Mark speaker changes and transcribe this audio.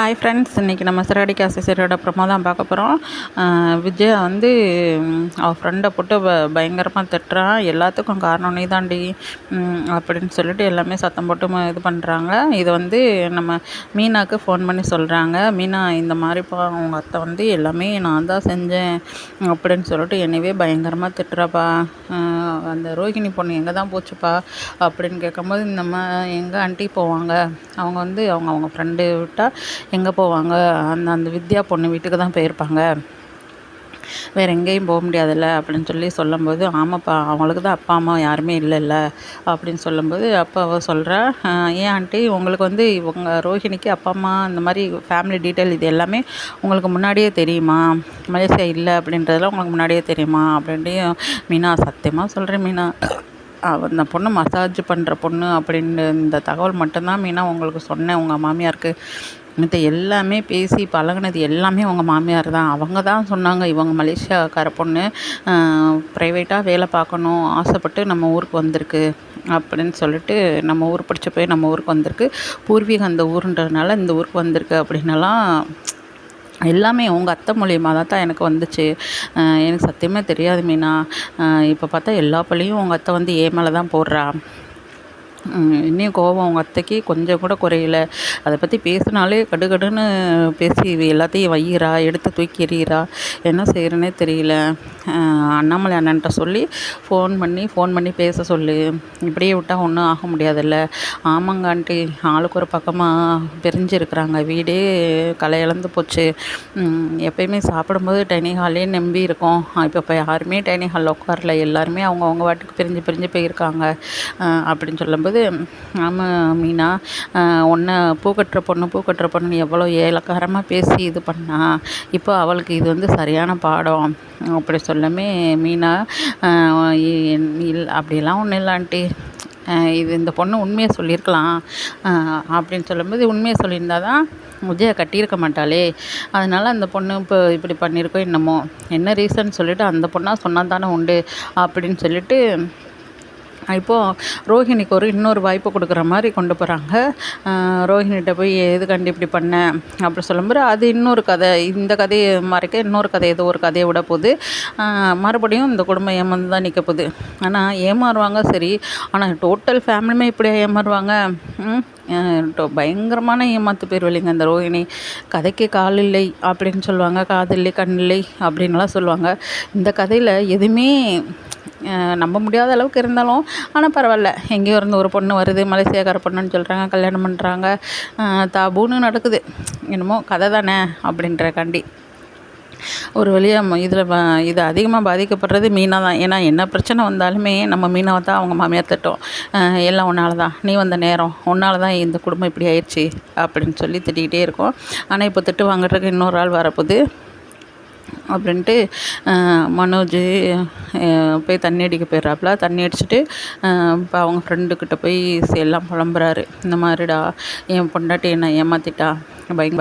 Speaker 1: Hi friends இன்றைக்கி நம்ம சிறகடி காசேசரோட promo தான் பார்க்க போகிறோம் விஜய் வந்து அவள் ஃப்ரெண்டை போட்டு ப பயங்கரமாக திட்டுறான் எல்லாத்துக்கும் காரணம் நீ தாண்டி அப்படின்னு சொல்லிட்டு எல்லாமே சத்தம் போட்டு இது பண்ணுறாங்க இது வந்து நம்ம மீனாவுக்கு ஃபோன் பண்ணி சொல்கிறாங்க மீனா இந்த மாதிரிப்பா அவங்க அத்தை வந்து எல்லாமே நான் தான் செஞ்சேன் அப்படின்னு சொல்லிட்டு என்னவே பயங்கரமாக திட்டுறாப்பா. அந்த ரோஹிணி பொண்ணு எங்கே தான் போச்சுப்பா அப்படின்னு கேட்கும்போது இந்த மா எங்கே ஆண்டி போவாங்க. அவங்க வந்து அவங்க அவங்க ஃப்ரெண்டு விட்டால் எங்கே போவாங்க? அந்த அந்த வித்யா பொண்ணு வீட்டுக்கு தான் போயிருப்பாங்க. வேறு எங்கேயும் போக முடியாதுல்ல அப்படின்னு சொல்லி சொல்லும்போது ஆமாப்பா அவங்களுக்கு தான் அப்பா அம்மா யாருமே இல்லைல்ல அப்படின்னு சொல்லும்போது அப்போ அவள் சொல்கிறா ஏன் ஆண்டி உங்களுக்கு வந்து இவங்க ரோஹிணிக்கு அப்பா அம்மா இந்த மாதிரி ஃபேமிலி டீட்டெயில் இது எல்லாமே உங்களுக்கு முன்னாடியே தெரியுமா? மலேசியா இல்லை அப்படின்றதெல்லாம் உங்களுக்கு முன்னாடியே தெரியுமா? அப்படின்ட்டு மீனா சத்தியமாக சொல்கிறேன் மீனா. அந்த பொண்ணு மசாஜ் பண்ணுற பொண்ணு அப்படின்னு இந்த தகவல் மட்டும்தான் மெயினாக உங்களுக்கு சொன்னேன். உங்கள் மாமியாருக்கு மற்ற எல்லாமே பேசி பழகுனது எல்லாமே உங்கள் மாமியார் தான். அவங்க தான் சொன்னாங்க இவங்க மலேசியாக்கார பொண்ணு ப்ரைவேட்டாக வேலை பார்க்கணும் ஆசைப்பட்டு நம்ம ஊருக்கு வந்திருக்கு அப்படின்னு சொல்லிட்டு நம்ம ஊர் பிடிச்ச போய் நம்ம ஊருக்கு வந்திருக்கு. பூர்வீகம் அந்த ஊருன்றதுனால இந்த ஊருக்கு வந்திருக்கு அப்படின்னலாம் எல்லாமே உங்கள் அத்தை மூலியமாக தான் தான் எனக்கு வந்துச்சு. எனக்கு சத்தியமாக தெரியாது மீனா. இப்போ பார்த்தா எல்லா பள்ளியும் உங்கள் அத்தை வந்து ஏ மேலே தான் போடுறா. இன்னும் கோபம் அவங்க அத்தைக்கு கொஞ்சம் கூட குறையல. அதை பற்றி பேசினாலே கடுகடுன்னு பேசி எல்லாத்தையும் வையிறா எடுத்து தூக்கி எறிகிறா என்ன செய்கிறனே தெரியல. அண்ணாமலை அண்ணன்ட்ட சொல்லி ஃபோன் பண்ணி ஃபோன் பண்ணி பேச சொல்லு. இப்படியே விட்டால் ஒன்றும் ஆக முடியாதுல்ல. ஆமாங்க ஆளுக்கு ஒரு பக்கமாக பிரிஞ்சிருக்கிறாங்க. வீடே களை இழந்து போச்சு. எப்பயுமே சாப்பிடும்போது டைனிங் ஹாலே நம்பி இருக்கும். இப்போ இப்போ யாருமே டைனிங் ஹாலில் உட்காரல. எல்லாருமே அவங்கவுங்க வாட்டுக்கு பிரிஞ்சு பிரிஞ்சு போயிருக்காங்க. அப்படின்னு சொல்லும்போது சொல்லும்போது ஆமாம் மீனா உன்னை பூ கட்டுற பொண்ணு பூ கட்டுற பொண்ணு எவ்வளோ ஏலக்காரமாக பேசி இது பண்ணா இப்போ அவளுக்கு இது வந்து சரியான பாடம். அப்படி சொல்லமே மீனா இல் அப்படிலாம் ஒன்றும் இல்லான்ட்டு இது இந்த பொண்ணு உண்மையை சொல்லியிருக்கலாம். அப்படின்னு சொல்லும்போது உண்மையை சொல்லியிருந்தா தான் விஜயை கட்டியிருக்க மாட்டாளே. அதனால் அந்த பொண்ணு இப்போ இப்படி பண்ணியிருக்கோம் என்னமோ. என்ன ரீசன் சொல்லிவிட்டு அந்த பொண்ணாக சொன்னால் தானே உண்டு அப்படின்னு சொல்லிட்டு இப்போது ரோஹிணிக்கு ஒரு இன்னொரு வாய்ப்பு கொடுக்குற மாதிரி கொண்டு போகிறாங்க ரோஹிணிகிட்ட போய் எதுக்காண்டி இப்படி பண்ண? அப்படி சொல்லும்போது அது இன்னொரு கதை. இந்த கதையை மறைக்க இன்னொரு கதை ஏதோ ஒரு கதையை விட போகுது. மறுபடியும் இந்த குடும்பம் ஏமாந்து தான் நிற்க போகுது. ஆனால் ஏமாறுவாங்க சரி. ஆனால் டோட்டல் ஃபேமிலியுமே இப்படியே ஏமாறுவாங்க? பயங்கரமான ஏமாத்து பேர் இல்லைங்க அந்த ரோஹிணி. கதைக்கு கால் இல்லை அப்படின்னு சொல்லுவாங்க. காதில்லை கண் இல்லை அப்படின்லாம் சொல்லுவாங்க. இந்த கதையில் எதுவுமே நம்ப முடியாத அளவுக்கு இருந்தாலும் ஆனால் பரவாயில்ல. எங்கேயோ இருந்து ஒரு பொண்ணு வருது மலேசியாக்கார பொண்ணுன்னு சொல்கிறாங்க கல்யாணம் பண்ணுறாங்க தாபூன்னு நடக்குது. என்னமோ கதை தானே அப்படின்ற கண்டி. ஒரு வழியாக இதில் இது அதிகமாக பாதிக்கப்படுறது மீனாக தான். ஏன்னா என்ன பிரச்சனை வந்தாலுமே நம்ம மீனாவை தான் அவங்க மாமியார் திட்டோம். எல்லாம் உன்னால தான். நீ வந்த நேரம் உன்னால தான் இந்த குடும்பம் இப்படி ஆயிடுச்சு அப்படின்னு சொல்லி திட்டிக்கிட்டே இருக்கோம். ஆனால் இப்போ திட்டு வாங்குறதுக்கு இன்னொரு ஆள் வரப்போகுது. அப்படின்ட்டு மனோஜ் போய் தண்ணி அடிக்க போயிடுறாப்புல தண்ணி அடிச்சுட்டு இப்போ அவங்க ஃப்ரெண்டுக்கிட்ட போய் எல்லாம் புலம்புறாரு. இந்த மாதிரிடா என் பொண்டாட்டி என்னை ஏமாற்றிட்டா பயங்க